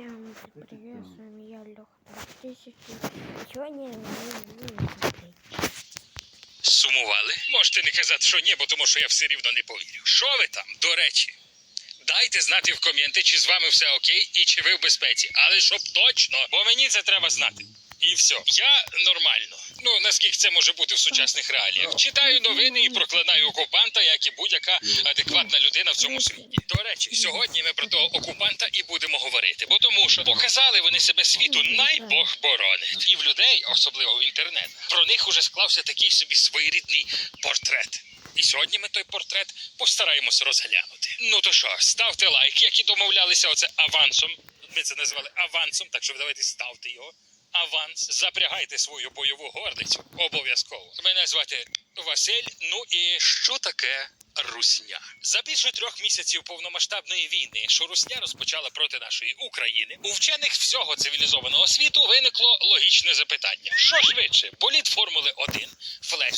Всем привет, с вами я, Леха 2000. Сегодня мы будем смотреть. Сумували? Можете не казати, що ні, бо тому що я все рівно не повірю. Що ви там, до речі? Дайте знати в коменти, чи з вами все окей і чи ви в безпеці. Але щоб точно, бо мені це треба знати. І все. Я нормально. Ну наскільки це може бути в сучасних реаліях. Читаю новини і проклинаю окупанта, як і будь-яка адекватна людина в цьому світі. До речі, сьогодні ми про того окупанта і будемо говорити, бо тому що показали вони себе світу, най Бог боронить. І в людей, особливо в інтернетах, про них уже склався такий собі своєрідний портрет. І сьогодні ми той портрет постараємося розглянути. Ну то що, ставте лайк, як і домовлялися оце авансом. Ми це називали авансом, так що давайте ставте його. Аванс, запрягайте свою бойову гордицю. Обов'язково. Мене звати Василь. Ну і що таке Русня? За більше трьох місяців повномасштабної війни, що Русня розпочала проти нашої України, у вчених всього цивілізованого світу виникло логічне запитання: що швидше, політ Формули 1, флеш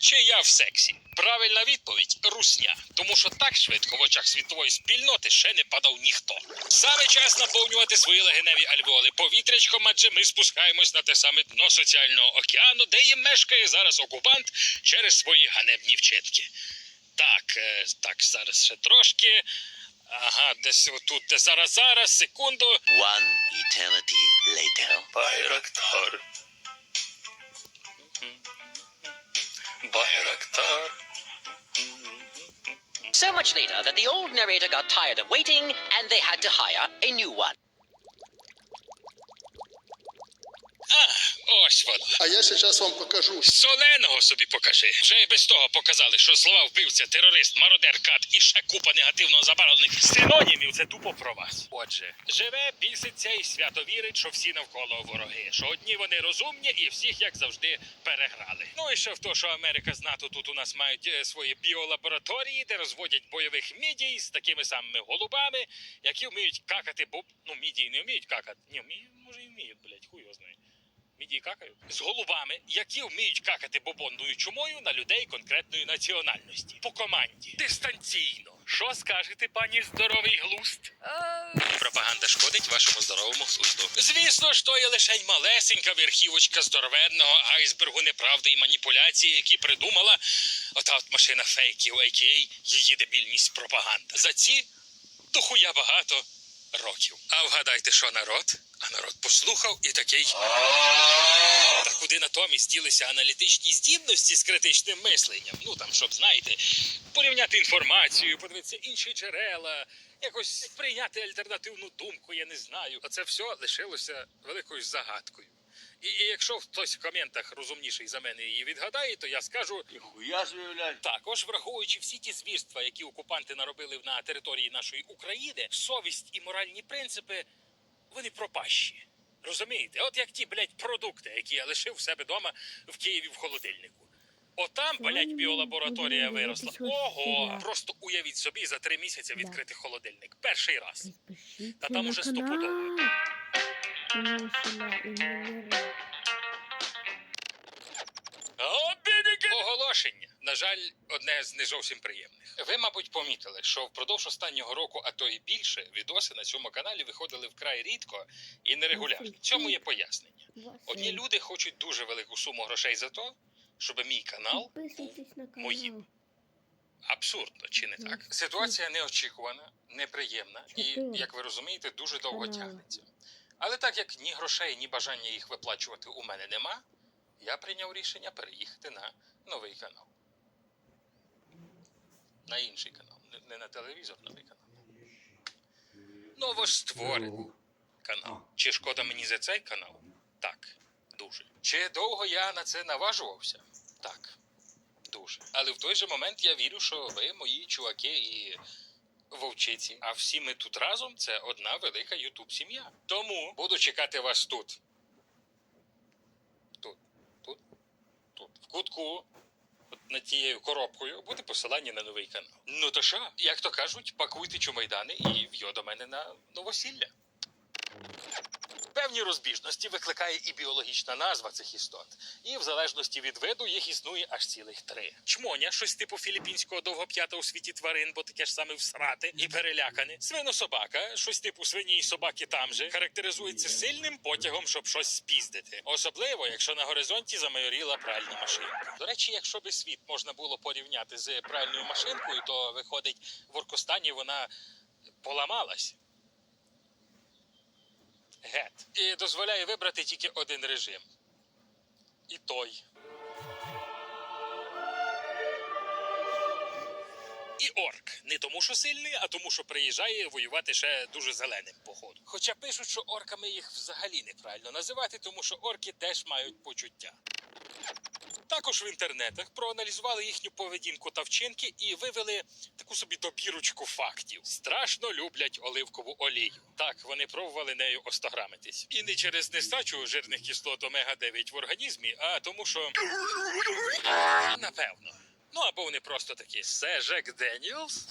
чи я в сексі? Правильна відповідь Русня, тому що так швидко в очах світової спільноти ще не падав ніхто. Саме час наповнювати свої легеневі альвеоли повітрячком, адже ми спускаємось на те саме дно соціального океану, де і мешкає зараз окупант через свої ганебні вчинки. Так, е, так, зараз ще трошки. Ага, десь отут, де зараз, зараз, секунду. One eternity later. Байрактар. Байрактар. So much later that the old narrator got tired of waiting and they had to hire a new one. А, ось воно. А я сейчас вам покажу. Соленого собі покажи. Вже і без того показали, що слова вбивця, терорист, мародер, кат і ще купа негативно забарвлених синонімів. Це тупо про вас. Отже, живе, біситься і свято вірить, що всі навколо вороги. Що одні вони розумні і всіх, як завжди, переграли. Ну і ще в то, що Америка з НАТО тут у нас мають е, свої біолабораторії, де розводять бойових мідій з такими самими голубами, які вміють какати, бо ну мідії не вміють какати. Ні, вміють, може і вміють, блядь, хуй його знає. Мідії какають з голубами, які вміють какати бобонною чумою на людей конкретної національності по команді дистанційно. Що скажете, пані здоровий глуст? Пропаганда шкодить вашому здоровому глузду. Звісно ж, то є лише малесенька верхівочка здоровенного айсбергу неправди і маніпуляції, які придумала ота от машина фейків, а.к.а. її дебільність пропаганда. За ці дохуя багато років. А вгадайте, що народ? А народ послухав і такий. Та куди натомість ділися аналітичні здібності з критичним мисленням? Ну там, щоб знаєте, порівняти інформацію, подивитися інші джерела, якось прийняти альтернативну думку, я не знаю. А це все лишилося великою загадкою. І, і якщо хтось в коментах розумніший за мене її відгадає, то я скажу, Ніхуя собі, блядь. також враховуючи всі ті звірства, які окупанти наробили на території нашої України, совість і моральні принципи, вони пропащі. Розумієте? От як ті, блядь, продукти, які я лишив в себе вдома в Києві в холодильнику. Отам, блядь, біолабораторія виросла. Ого! Просто уявіть собі за три місяці відкрити холодильник. Перший раз. Та там уже стопудово. Василя и Оголошення. На жаль, одне з не зовсім приємних. Ви, мабуть, помітили, що впродовж останнього року, а то і більше, відоси на цьому каналі виходили вкрай рідко і нерегулярно. Цьому є пояснення. Одні люди хочуть дуже велику суму грошей за то, щоб мій канал був моїм. Абсурдно, чи не так? Ситуація неочікувана, неприємна і, як ви розумієте, дуже довго тягнеться. Але так як ні грошей, ні бажання їх виплачувати у мене нема, я прийняв рішення переїхати на новий канал. На інший канал, не- на телевізор, новий канал. Новостворений канал. Чи шкода мені за цей канал? Так, дуже. Чи довго я на це наважувався? Так, дуже. Але в той же момент я вірю, що ви мої чуваки і вовчиці. А всі ми тут разом це одна велика ютуб сім'я. Тому буду чекати вас тут. Тут, тут, тут. В кутку. От над тією коробкою буде посилання на новий канал. Ну то що, як то кажуть, пакуйте чумайдани і в'йо до мене на новосілля. Певні розбіжності викликає і біологічна назва цих істот. І в залежності від виду їх існує аж цілих три. Чмоня, щось типу філіппінського довгоп'ята у світі тварин, бо таке ж саме всрати і перелякане. Свинособака, щось типу свині і собаки там же, характеризується сильним потягом, щоб щось спіздити. Особливо, якщо на горизонті замайоріла пральна машинка. До речі, якщо би світ можна було порівняти з пральною машинкою, то виходить в Оркостані вона поламалась. Гет. І дозволяє вибрати тільки один режим. І той. І орк. Не тому, що сильний, а тому, що приїжджає воювати ще дуже зеленим походу. Хоча пишуть, що орками їх взагалі неправильно називати, тому що орки теж мають почуття. Також в інтернетах проаналізували їхню поведінку та вчинки і вивели таку собі добірочку фактів. Страшно люблять оливкову олію. Так, вони пробували нею остаграмитись. І не через нестачу жирних кислот омега-9 в організмі, а тому, що напевно. Ну або вони просто такі Це Жек Деніелс.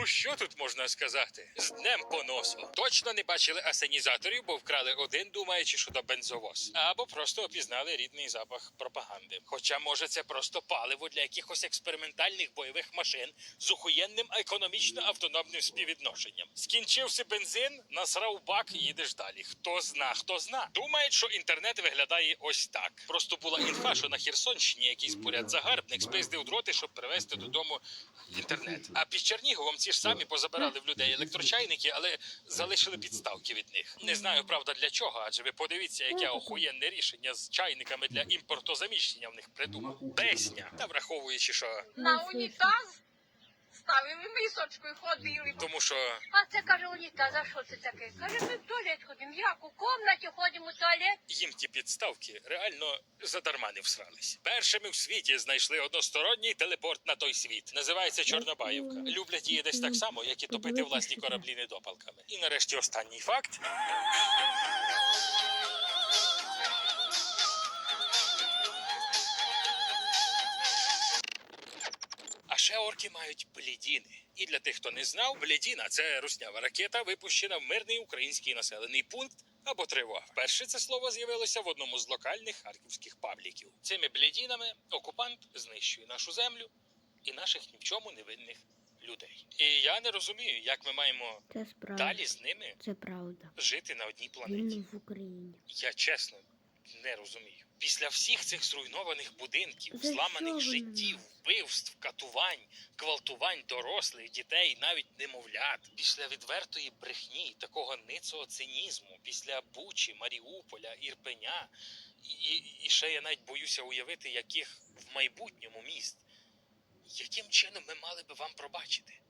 Ну що тут можна сказати? З днем поносу. Точно не бачили асенізаторів, бо вкрали один, думаючи, що то бензовоз. Або просто опізнали рідний запах пропаганди. Хоча, може, це просто паливо для якихось експериментальних бойових машин з ухоєнним економічно автономним співвідношенням. Скінчився бензин, насрав бак їдеш далі. Хто зна, хто зна. Думають, що інтернет виглядає ось так. Просто була інфа, що на Херсонщині якийсь поряд загарбник спиздив дроти, щоб привезти додому інтернет. А під Черніговом ці ж самі позабирали в людей електрочайники, але залишили підставки від них. Не знаю, правда, для чого, адже ви подивіться, яке охуєнне рішення з чайниками для імпортозаміщення в них придумав. Песня. Та враховуючи, що на унітаз мисочку і ходили. тому що А це каже унітаз, а що це таке? Каже, ми в туалет ходимо. Як у комнаті ходимо в туалет? їм ті підставки реально задарма не всрались. Першими в світі знайшли односторонній телепорт на той світ. Називається Чорнобаївка. Люблять її десь так само, як і топити власні кораблі недопалками. І нарешті останній факт. Ще орки мають блідіни. І для тих, хто не знав, блідіна це руснява ракета, випущена в мирний український населений пункт або тривога. Вперше це слово з'явилося в одному з локальних харківських пабліків. Цими блідінами окупант знищує нашу землю і наших ні в чому невинних людей. І я не розумію, як ми маємо Це далі з ними Це правда. жити на одній планеті. Вільно в Україні. Я чесно не розумію. Після всіх цих зруйнованих будинків, За зламаних що ви життів, мене? вбивств, катувань, гвалтувань дорослих, дітей, навіть немовлят, після відвертої брехні, такого ницого цинізму, після Бучі, Маріуполя, Ірпеня, і, і, і ще я навіть боюся уявити, яких в майбутньому міст. Яким чином ми мали би вам пробачити?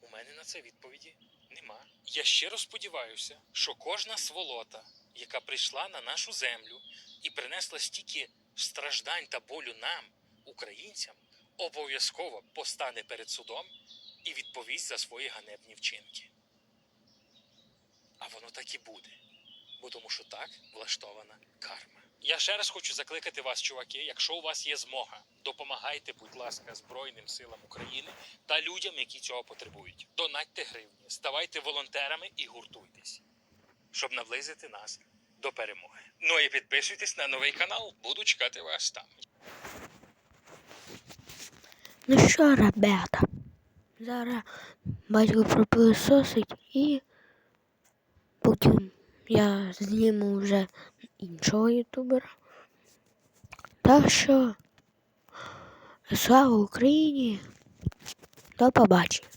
У мене на це відповіді нема. Я щиро сподіваюся, що кожна сволота, яка прийшла на нашу землю і принесла стільки страждань та болю нам, українцям, обов'язково постане перед судом і відповість за свої ганебні вчинки. А воно так і буде, бо тому що так влаштована карма. Я ще раз хочу закликати вас, чуваки, якщо у вас є змога, допомагайте, будь ласка, Збройним силам України та людям, які цього потребують. Донатьте гривні, ставайте волонтерами і гуртуйтесь, щоб наблизити нас до перемоги. Ну і підписуйтесь на новий канал, буду чекати вас там. Ну що, ребята? Зараз батько пропилососить і потім я зніму вже іншого ютубера. Так що слава Україні! До побачення!